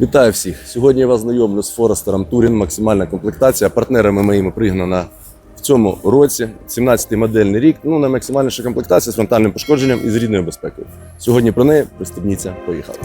Вітаю всіх! Сьогодні я вас знайомлю з Форестером Турін, максимальна комплектація. Партнерами моїми пригнана в цьому році, 17-й модельний рік. Ну, на максимальніша комплектація з фронтальним пошкодженням і з рідною безпекою. Сьогодні про неї пристебніться, поїхали.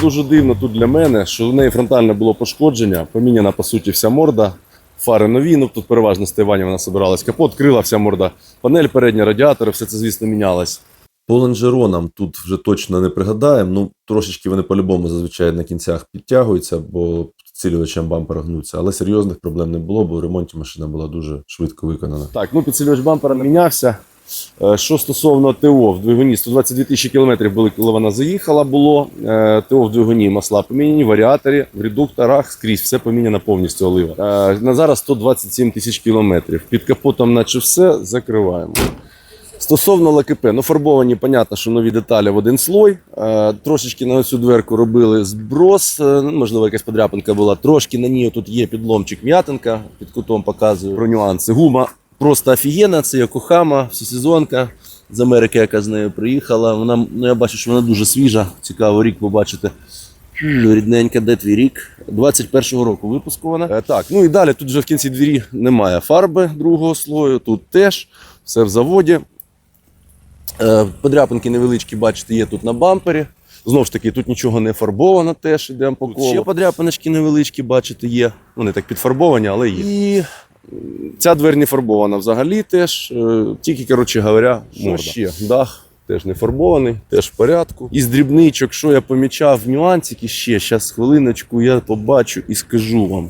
Дуже дивно тут для мене, що в неї фронтальне було пошкодження, поміняна по суті вся морда. Фари нові, ну тут переважно з Тайваня вона собиралась. Капот, крила, вся морда, панель передня, радіатори, все це, звісно, мінялось. По лонжеронам тут вже точно не пригадаємо. Ну, трошечки вони по-любому зазвичай на кінцях підтягуються, бо підсилювачем бампера гнуться. Але серйозних проблем не було, бо в ремонті машина була дуже швидко виконана. Так, ну підсилювач бампера мінявся. Е, Що стосовно ТО в двигуні, 122 тисячі кілометрів були, коли вона заїхала, було. Е, ТО в двигуні масла поміняні, варіаторі, в редукторах скрізь все поміняно повністю олива. Е, На зараз 127 тисяч кілометрів. Під капотом, наче все, закриваємо. Стосовно ЛКП, ну фарбовані, понятно, що нові деталі в один слой. Трошечки на цю дверку робили зброс, ну, можливо, якась подряпинка була. Трошки на ній тут є підломчик м'ятинка, під кутом показую про нюанси. Гума просто офігенна, це Йокохама, всесезонка з Америки, яка з нею приїхала. Вона, ну, я бачу, що вона дуже свіжа. Цікаво рік побачити. М, Рідненька, де твій рік? 21-го року випуску вона. Е, так, ну і далі тут вже в кінці двері немає фарби другого слою, тут теж все в заводі. Е, Подряпинки невеличкі, бачите, є тут на бампері. Знову ж таки, тут нічого не фарбовано, теж йдемо по колу. Ще подряпиночки невеличкі, бачите, є. Вони так підфарбовані, але є. І ця двері не фарбована взагалі теж. е, Тільки, коротше говоря, морда. ще дах. Теж не фарбований, теж в порядку. Із дрібничок, що я помічав, нюансики ще. Зараз хвилиночку я побачу і скажу вам.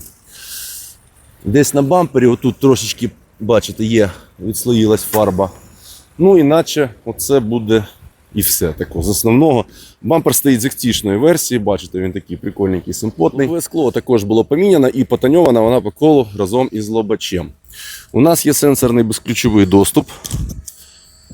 Десь на бампері, отут трошечки, бачите, є, відслоїлась фарба. Ну, іначе оце буде і все тако. З основного. Бампер стоїть з ектішної версії, бачите, він такий прикольненький, симпотний. Лобове скло також було поміняно і потоньована вона по колу разом із лобачем. У нас є сенсорний безключовий доступ.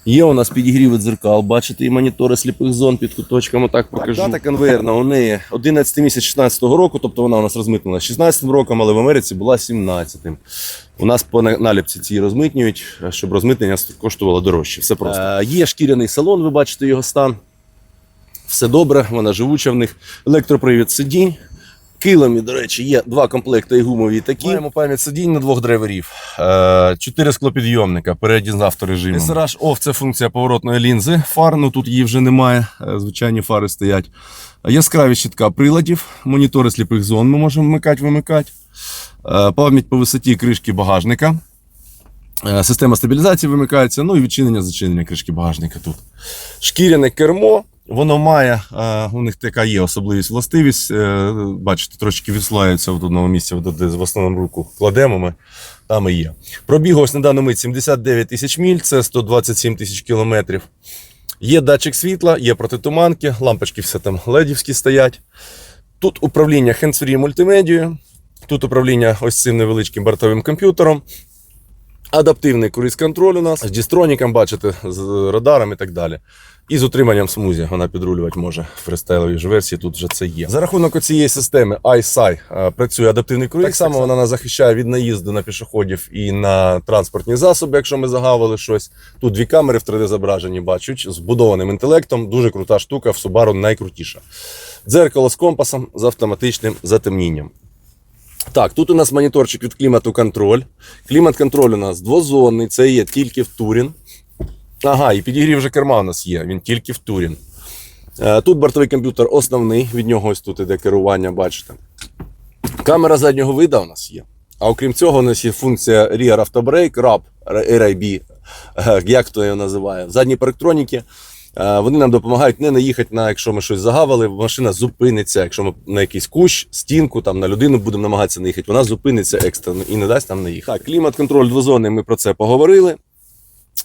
Є у нас підігріви дзеркал, бачите, і монітори сліпих зон під куточками. Так покажу. Дата конвейерна у неї 11 місяць 16 року, тобто вона у нас розмитнена 16 роком, але в Америці була 17-м. У нас по наліпці ці розмитнюють, щоб розмитнення коштувало дорожче. Все просто. Е, є шкіряний салон, ви бачите його стан. Все добре, вона живуча в них. Електропривід сидінь. Килимі, до речі, є два комплекти і гумові такі. Маємо пам'ять сидінь на двох драйверів. Е, Чотири склопідйомника, передні з авторежимом. SRH OFF – це функція поворотної лінзи. Фар, ну тут її вже немає. е, Звичайні фари стоять. Яскраві щитка приладів, монітори сліпих зон ми можемо вмикати, вимикати. Е, Пам'ять по висоті кришки багажника. Система стабілізації вимикається, ну і відчинення зачинення кришки багажника тут. Шкіряне кермо. Воно має, е, у них така є особливість, властивість. е, Бачите, трошки відслаюється в одному місці, де в основному руку кладемо ми, там і є. Пробіг ось на дану мить 79 тисяч міль, це 127 тисяч кілометрів. Є датчик світла, є протитуманки, лампочки все там ледівські стоять. Тут управління hands-free мультимедією, тут управління ось цим невеличким бортовим комп'ютером. Адаптивний круїз-контроль у нас з дістроніком, бачите, з радаром і так далі. І з утриманням смузі вона підрулювати може в фристайловій ж версії. Тут вже це є. За рахунок цієї системи iSci е, працює адаптивний круїз. Так само вона нас захищає від наїзду на пішоходів і на транспортні засоби, якщо ми загавили щось. Тут дві камери в 3D зображенні бачать з вбудованим інтелектом. Дуже крута штука в Subaru найкрутіша. Дзеркало з компасом з автоматичним затемнінням. Так, тут у нас моніторчик від клімату контроль. Клімат-контроль у нас двозонний, це є тільки в Турін. Ага, і підігрів вже керма у нас є, він тільки в Турін. Е, Тут бортовий комп'ютер основний, від нього ось тут іде керування, бачите. Камера заднього вида у нас є. А окрім цього, у нас є функція Rear Auto Brake, RAB, RIB, як то його називає. Задні парктроніки. Е, Вони нам допомагають не наїхати на, якщо ми щось загавили, машина зупиниться. Якщо ми на якийсь кущ, стінку, там на людину будемо намагатися наїхати, вона зупиниться екстрено і не дасть нам наїхати. Так, клімат-контроль двозонний, ми про це поговорили.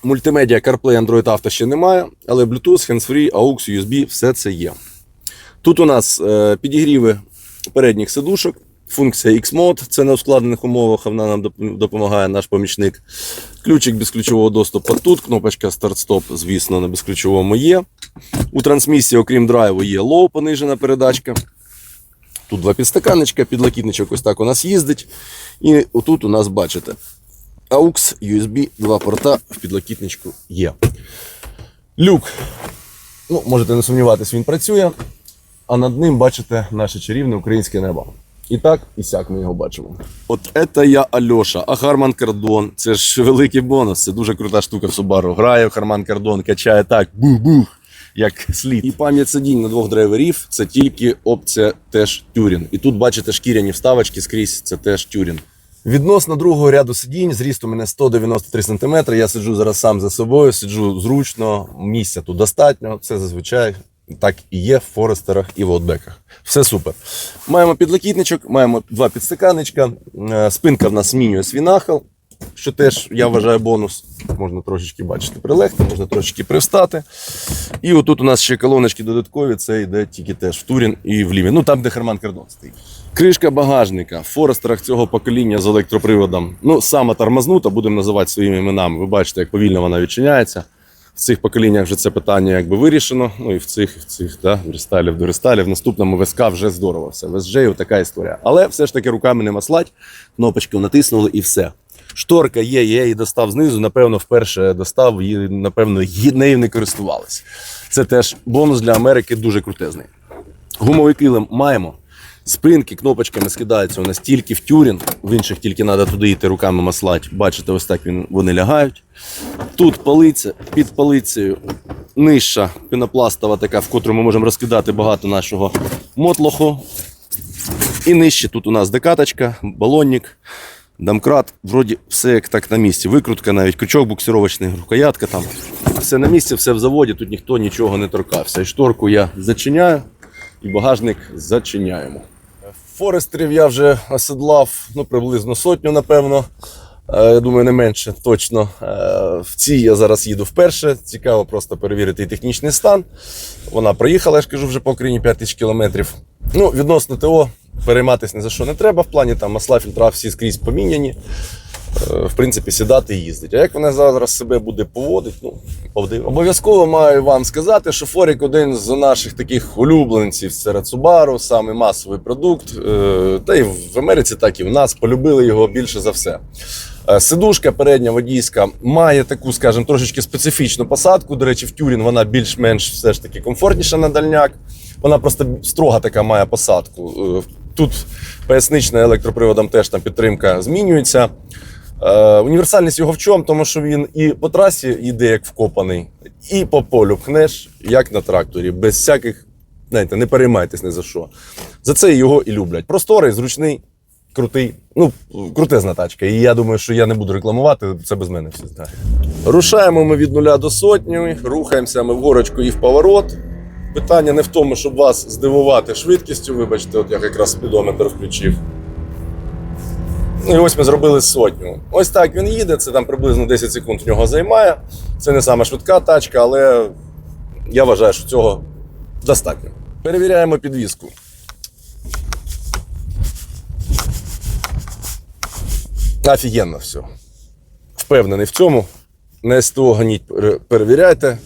Мультимедіа, CarPlay, Android Auto ще немає, але Bluetooth, Hands-Free, AUX, USB, все це є. Тут у нас е, підігріви передніх сидушок, функція X-Mode, це на ускладнених умовах, вона нам допомагає наш помічник. Ключик безключового доступу тут, кнопочка старт-стоп, звісно, на безключовому є. У трансмісії, окрім драйву, є лоу, понижена передачка. Тут два підстаканничка, підлокітничок ось так у нас їздить. І отут у нас, бачите, AUX, USB, два порта в підлокітничку є. Люк. Ну, можете не сумніватись, він працює. А над ним бачите наше чарівне українське небо. І так, і сяк ми його бачимо. От це я Альоша, а Харман Кардон. Це ж великий бонус. Це дуже крута штука в Subaru. Грає в Харман Кардон, качає так, бух-бух, як слід. І пам'ять сидінь на двох драйверів це тільки опція теж тюрін. І тут бачите шкіряні вставочки скрізь, це теж тюрін. Відносно другого ряду сидінь, зріст у мене 193 см. Я сиджу зараз сам за собою, сиджу зручно, місця тут достатньо. Це зазвичай так і є в Форестерах і в Outback'ах. Все супер. Маємо підлокітничок, маємо два підстаканничка. Е, Спинка в нас змінює свій нахил, що теж я вважаю бонус. Можна трошечки бачити, прилегти, можна трошечки привстати. І отут у нас ще колоночки додаткові, це йде тільки теж в Турін і в Ліві. Ну там, де Херман Кардон стоїть. Кришка багажника в Форестерах цього покоління з електроприводом. Ну, саме тормознута, будемо називати своїми іменами. Ви бачите, як повільно вона відчиняється. В цих поколіннях вже це питання якби вирішено. Ну і в цих, і в цих, да, рестайлів до рестайлів. В наступному ВСК вже здорово все. В SJ така історія. Але все ж таки руками не маслать, кнопочку натиснули і все. Шторка є, я її достав знизу. Напевно, вперше достав, її, напевно, нею не користувалися. Це теж бонус для Америки дуже крутезний. Гумовий килим маємо. Спинки кнопочками скидаються у нас тільки в тюрін, в інших тільки треба туди йти руками маслати. Бачите, ось так він, вони лягають. Тут полиця, під полицею нижча пінопластова така, в котру ми можемо розкидати багато нашого мотлоху. І нижче тут у нас декаточка, балонник, домкрат. Вроді все як так на місці. Викрутка, навіть крючок буксировочний, рукоятка там. Все на місці, все в заводі, тут ніхто нічого не торкався. І шторку я зачиняю, і багажник зачиняємо. Форестерів я вже оседлав ну, приблизно сотню, напевно. Е, Я думаю, не менше точно. Е, В цій я зараз їду вперше. Цікаво просто перевірити і технічний стан. Вона проїхала, я ж кажу, вже по Україні 5 тисяч кілометрів. Ну, відносно ТО, перейматися ні за що не треба. В плані там масла, фільтра всі скрізь поміняні. Е, В принципі, сідати і їздить. А як вона зараз себе буде поводити, ну, подивимося. Обов'язково маю вам сказати, що Форік один з наших таких улюбленців серед Subaru, саме масовий продукт. Е, Та і в Америці, так і в нас полюбили його більше за все. Е, Сидушка передня водійська має таку, скажімо, трошечки специфічну посадку. До речі, в Тюрін вона більш-менш все ж таки комфортніша на дальняк. Вона просто строга така має посадку. Тут пояснична електроприводом теж там підтримка змінюється. Е, універсальність його в чому? Тому що він і по трасі йде як вкопаний, і по полю пхнеш, як на тракторі, без всяких, знаєте, не переймайтесь ні за що. За це його і люблять. Просторий, зручний, крутий. Ну, крутезна тачка. І я думаю, що я не буду рекламувати, це без мене всі знають. Рушаємо ми від нуля до сотні, рухаємося ми в горочку і в поворот. Питання не в тому, щоб вас здивувати швидкістю. Вибачте, от я якраз спідометр включив. І ось ми зробили сотню. Ось так він їде, це там приблизно 10 секунд в нього займає. Це не саме швидка тачка, але я вважаю, що цього достатньо. Перевіряємо підвіску. Офігенно все. Впевнений в цьому. На СТО ганіть, пере- перевіряйте.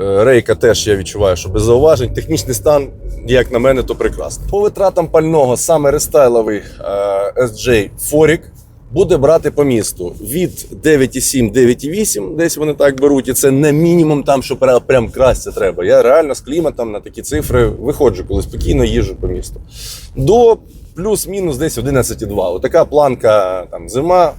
Е, Рейка теж я відчуваю, що без зауважень. Технічний стан, як на мене, то прекрасно. По витратам пального саме рестайловий е, SJ Форік буде брати по місту від 9,7, 9,8, десь вони так беруть, і це не мінімум там, що прям, красться треба. Я реально з кліматом на такі цифри виходжу, коли спокійно їжджу по місту. До плюс-мінус десь 11,2. Отака планка там зима,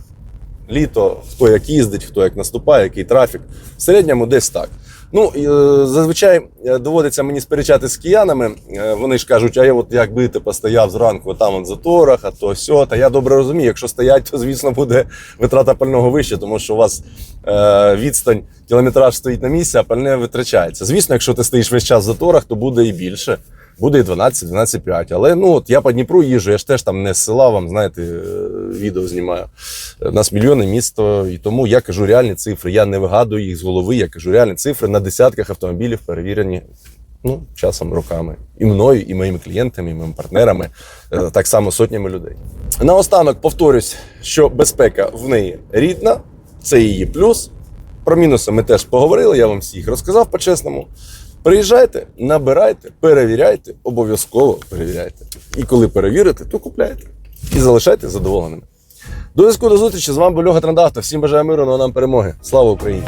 літо, хто як їздить, хто як наступає, який трафік. В середньому десь так. Ну, е, зазвичай е, доводиться мені сперечати з киянами. Е, Вони ж кажуть, а я от якби ти постояв зранку там от заторах, а то сьо. Та я добре розумію, якщо стоять, то звісно буде витрата пального вище, тому що у вас відстань, кілометраж стоїть на місці, а пальне витрачається. Звісно, якщо ти стоїш весь час в заторах, то буде і більше. Буде і 12, 12,5. Але ну от я по Дніпру їжджу, я ж теж там не з села вам, знаєте, е, відео знімаю. У нас мільйони місто, і тому я кажу реальні цифри. Я не вигадую їх з голови, я кажу реальні цифри на десятках автомобілів перевірені. Ну, часом роками. І мною, і моїми клієнтами, і моїми партнерами, е, так само сотнями людей. Наостанок повторюсь, що безпека в неї рідна, це її плюс. Про мінуси ми теж поговорили, я вам всіх розказав по-чесному. Приїжджайте, набирайте, перевіряйте, обов'язково перевіряйте. І коли перевірите, то купляйте. І залишайте задоволеними. До зв'язку до зустрічі. З вами був Льога Трандавто. Всім бажаю миру, ну а нам перемоги. Слава Україні!